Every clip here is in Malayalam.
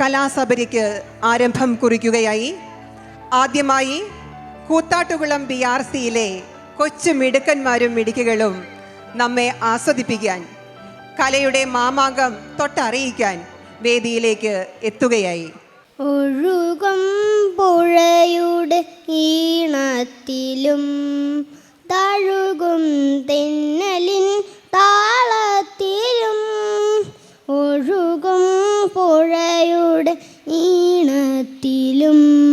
കലാസബരിക്ക് ആരംഭം കുറിക്കുകയായി. ആദ്യമായി കൂത്താട്ടുകുളം ബി ആർ സിയിലെ കൊച്ചു മിടുക്കന്മാരും മിടുക്കികളും നമ്മെ ആസ്വദിപ്പിക്കാൻ കലയുടെ മാമാങ്കം തൊട്ടറിയിക്കാൻ വേദിയിലേക്ക് എത്തുകയായി. ഒഴുകും പുഴയുടെ ഈണത്തിലും തഴുകും തെന്നലിൻ താളത്തിലും ഈണത്തിലും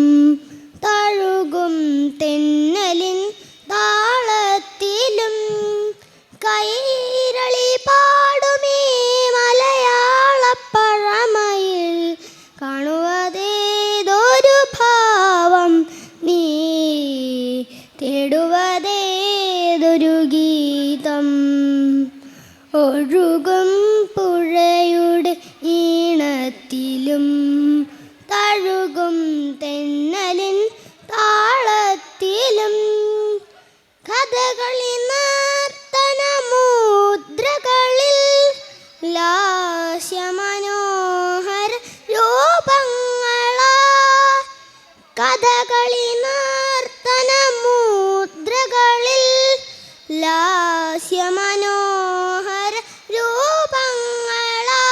മുദ്രകളിൽ ലാസ്യമനോഹര രൂപങ്ങളാ.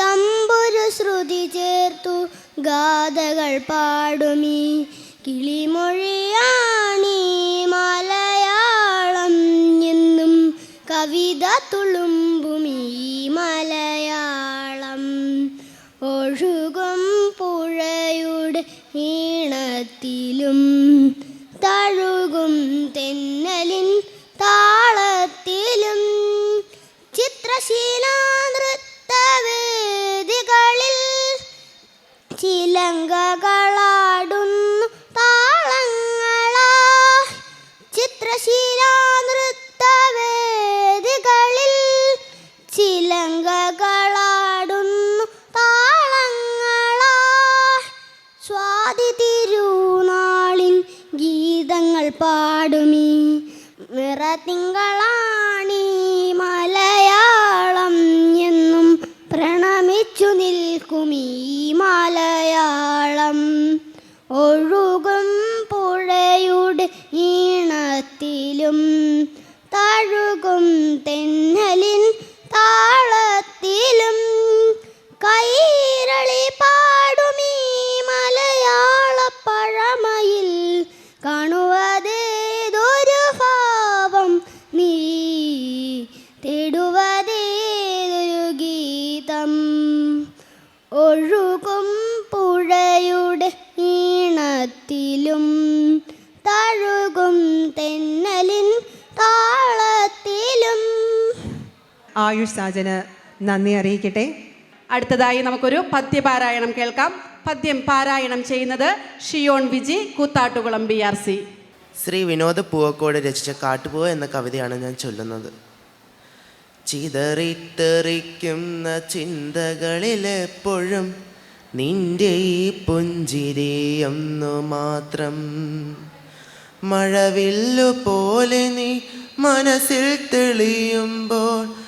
തമ്പുരു ശ്രുതി ചേർത്തു ഗാഥകൾ പാടുമീ. കിളിമൊഴിയാണീ മലയാളം എന്നും കവിത തുളുമ്പുമീ മലയാളം ഈണത്തിലും തഴുകും തെന്നലിൻ താളത്തിലും ചിത്രശീലാനൃത്തവേദികളിൽ ചിലങ്കകളാടുന്നു താളങ്ങളാ. ചിത്രശീലാനൃത്തവേദികളിൽ ചിലങ്കകളാടുന്നു താളങ്ങളാ. സ്വാതി പാടുമീ. നിറത്തിങ്കളാണീ മലയാളം എന്നും പ്രണമിച്ചു നിൽക്കുമീ മലയാളം. ഒഴുകും ആയുഷ് സാജന് നന്ദി അറിയിക്കട്ടെ. അടുത്തതായി നമുക്കൊരു പദ്യപാരായണം കേൾക്കാം. പദ്യം പാരായണം ചെയ്യുന്നത് Shiyon Viji Koothattukulam B R C Shri Vinoda Poovakkode രചിച്ച കാട്ടുപൂവ എന്ന കവിതയാണ് ഞാൻ ചൊല്ലുന്നത്. ചിതറിത്തെറിക്കുന്ന ചിന്തകളിലെപ്പോഴും നിന്റെ ഈ പുഞ്ചിരിയൊന്നു മാത്രം. മഴവില്ലു പോലെ നീ മനസ്സിൽ തെളിയുമ്പോൾ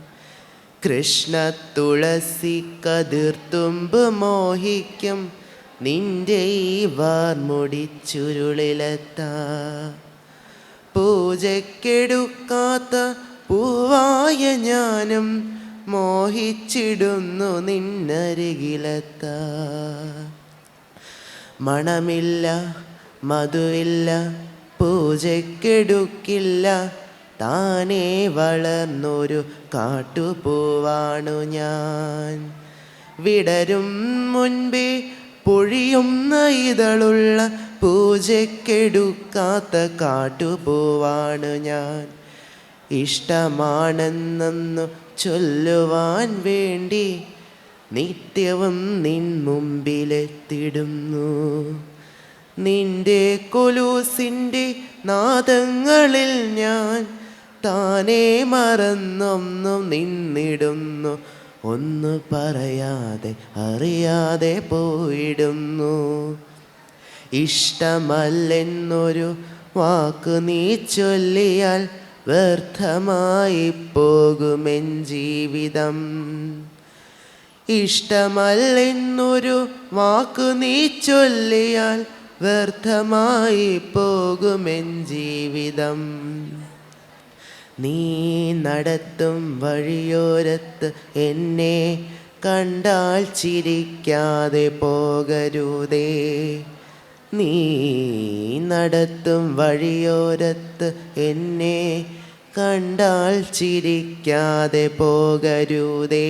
കൃഷ്ണ തുളസി കതിർത്തുമ്പ് മോഹിക്കും. നിന്റെ ഈ വാർമുടി ചുരുളിലെത്താ. പൂജക്കെടുക്കാത്ത പൂവായ ഞാനും മോഹിച്ചിടുന്നു നിന്നരികിലെത്താ. മണമില്ല മധുവില്ല പൂജക്കെടുക്കില്ല താനേ വളർന്നൊരു കാട്ടുപൂവാണു ഞാൻ. വിടരും മുൻപേ പൊഴിയുന്ന ഇതളുള്ള പൂജക്കെടുക്കാത്ത കാട്ടുപൂവാണു ഞാൻ. ഇഷ്ടമാണെന്നു ചൊല്ലുവാൻ വേണ്ടി നിത്യവും നിൻ മുമ്പിലെത്തിടുന്നു. നിന്റെ കൊലൂസിന്റെ നാദങ്ങളിൽ ഞാൻ താനേ മറന്നൊന്നും നിന്നിടുന്നു. ഒന്ന് പറയാതെ അറിയാതെ പോയിടുന്നു. ഇഷ്ടമല്ലെന്നൊരു വാക്ക് നീ ചൊല്ലിയാൽ വ്യർത്ഥമായി പോകുമെൻ ജീവിതം. ഇഷ്ടമല്ലെന്നൊരു വാക്ക് നീ ചൊല്ലിയാൽ വ്യർത്ഥമായി പോകുമെൻ ജീവിതം. നീ നടത്തും വഴിയോരത്ത് എന്നെ കണ്ടാൽ ചിരിക്കാതെ പോകരുതേ. നീ നടത്തും വഴിയോരത്ത് എന്നെ കണ്ടാൽ ചിരിക്കാതെ പോകരുതേ.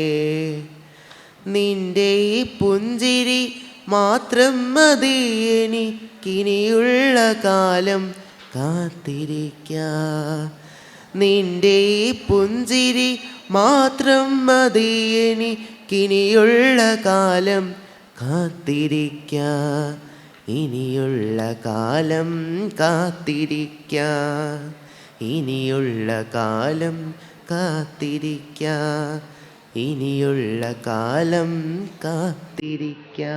നിന്റെ ഈ പുഞ്ചിരി മാത്രം മതി എനിക്കിനിയുള്ള കാലം കാത്തിരിക്കാ. നിന്റെ പുഞ്ചിരി മാത്രം മതിയണി കിനിയുള്ള കാലം കാത്തിരിക്ക. ഇനിയുള്ള കാലം കാത്തിരിക്ക. ഇനിയുള്ള കാലം കാത്തിരിക്ക. ഇനിയുള്ള കാലം കാത്തിരിക്കാ.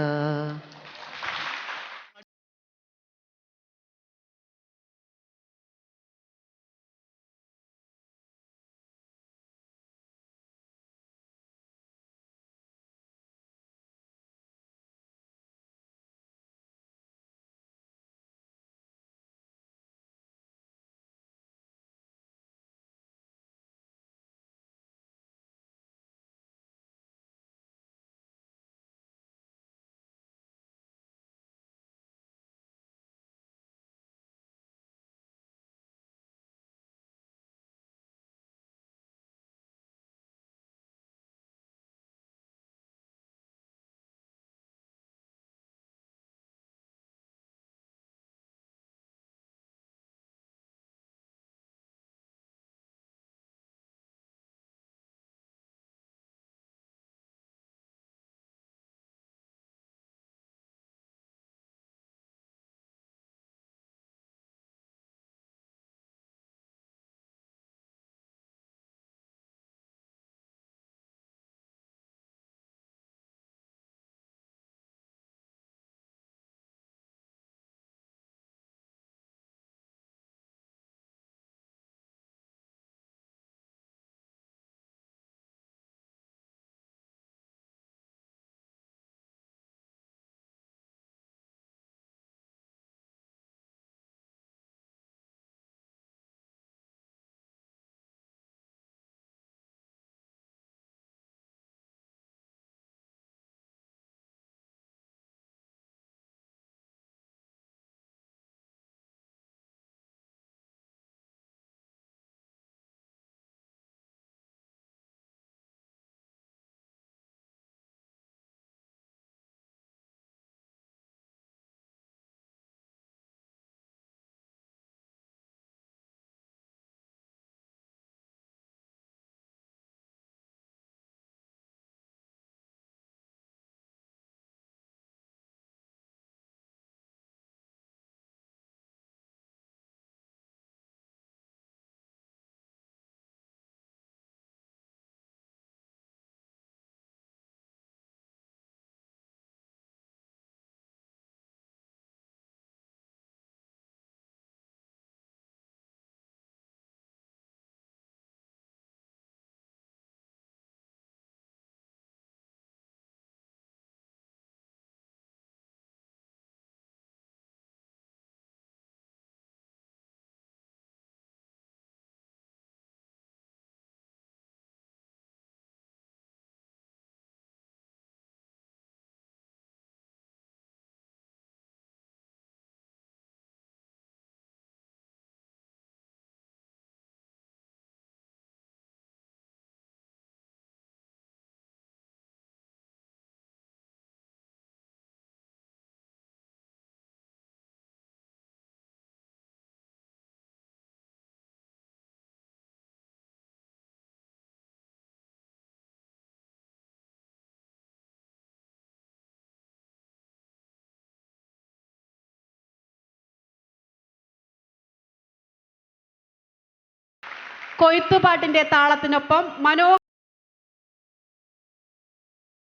കൊയ്ത്തുപാട്ടിന്റെ താളത്തിനൊപ്പം മനോ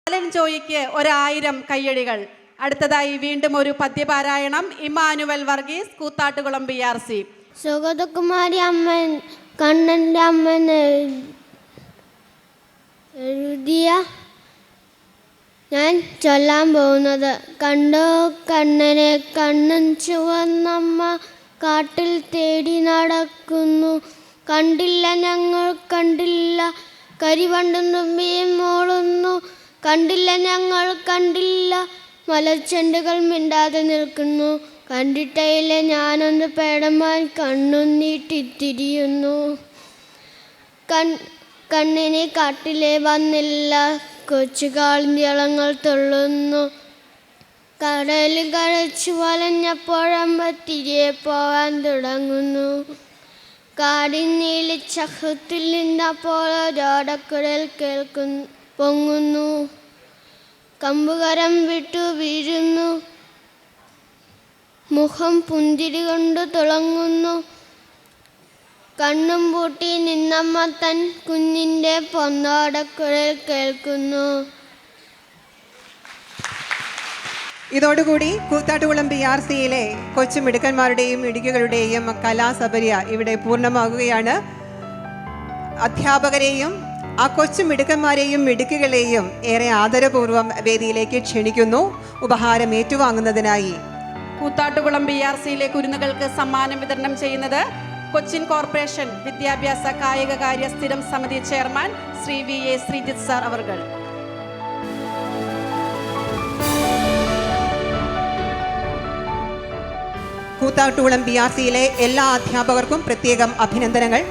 അലൻ ജോയിക്ക് ഒരായിരം കയ്യടികൾ. അടുത്തതായി വീണ്ടും ഒരു പദ്യപാരായണം Emmanuel Varghese Koothattukulam B R C Sugathakumari അമ്മൻ കണ്ണന്റെ അമ്മൻ എഴു- എഴുതിയ ഞാൻ ചൊല്ലാൻ പോകുന്നത്. കണ്ടോ കണ്ണനെ കണ്ണൻ ചുവന്നമ്മ കാട്ടിൽ തേടി നടക്കുന്നു. കണ്ടില്ല ഞങ്ങൾ കണ്ടില്ല. കരിവണ്ടും മോളുന്നു. കണ്ടില്ല ഞങ്ങൾ കണ്ടില്ല. മലച്ചെണ്ടുകൾ മിണ്ടാതെ നിൽക്കുന്നു. കണ്ടിട്ടയില്ല ഞാനൊന്ന് പേടമാൻ കണ്ണുനീട്ടിത്തിരിയുന്നു കൺ കണ്ണിനെ കാട്ടിലെ വന്നില്ല. കൊച്ചു കാളിന്തിളങ്ങൾ തുള്ളുന്നു. കടലിൽ കരച്ചു വലഞ്ഞപ്പോഴമ്പ തിരികെ പോകാൻ തുടങ്ങുന്നു. നീലിച്ചഹത്തിൽ നിന്നപ്പോൾ ഓടക്കുഴൽ കേൾക്കുന്നു പൊങ്ങുന്നു. കമ്പുകരം വിട്ടു വീഴുന്നു. മുഖം പുന്തിരി കൊണ്ട് തിളങ്ങുന്നു. കണ്ണും പൂട്ടി നിന്നമ്മ തൻ കുഞ്ഞിന്റെ പൊന്നോടക്കുഴൽ കേൾക്കുന്നു. ഇതോടുകൂടി കൂത്താട്ടുകുളം ബി ആർ സിയിലെ കൊച്ചു മിടുക്കന്മാരുടെയും ഇടുക്കികളുടെയും കലാസബരിയ ഇവിടെ പൂർണമാകുകയാണ്. അധ്യാപകരെയും ആ കൊച്ചു മിടുക്കന്മാരെയും മിടുക്കുകളെയും ഏറെ ആദരപൂർവം വേദിയിലേക്ക് ക്ഷണിക്കുന്നു. ഉപഹാരം ഏറ്റുവാങ്ങുന്നതിനായി കൂത്താട്ടുകുളം ബി ആർ സിയിലെ കുരുന്നുകൾക്ക് സമ്മാനം വിതരണം ചെയ്യുന്നത് കൊച്ചിൻ കോർപ്പറേഷൻ വിദ്യാഭ്യാസ കായികകാര്യ സ്ഥിരം സമിതി chairman Shri V A Sreejith sir അവർകൾ. കൂത്താട്ടുകുളം ബി ആർ സിയിലെ എല്ലാ അധ്യാപകർക്കും പ്രത്യേകം അഭിനന്ദനങ്ങൾ.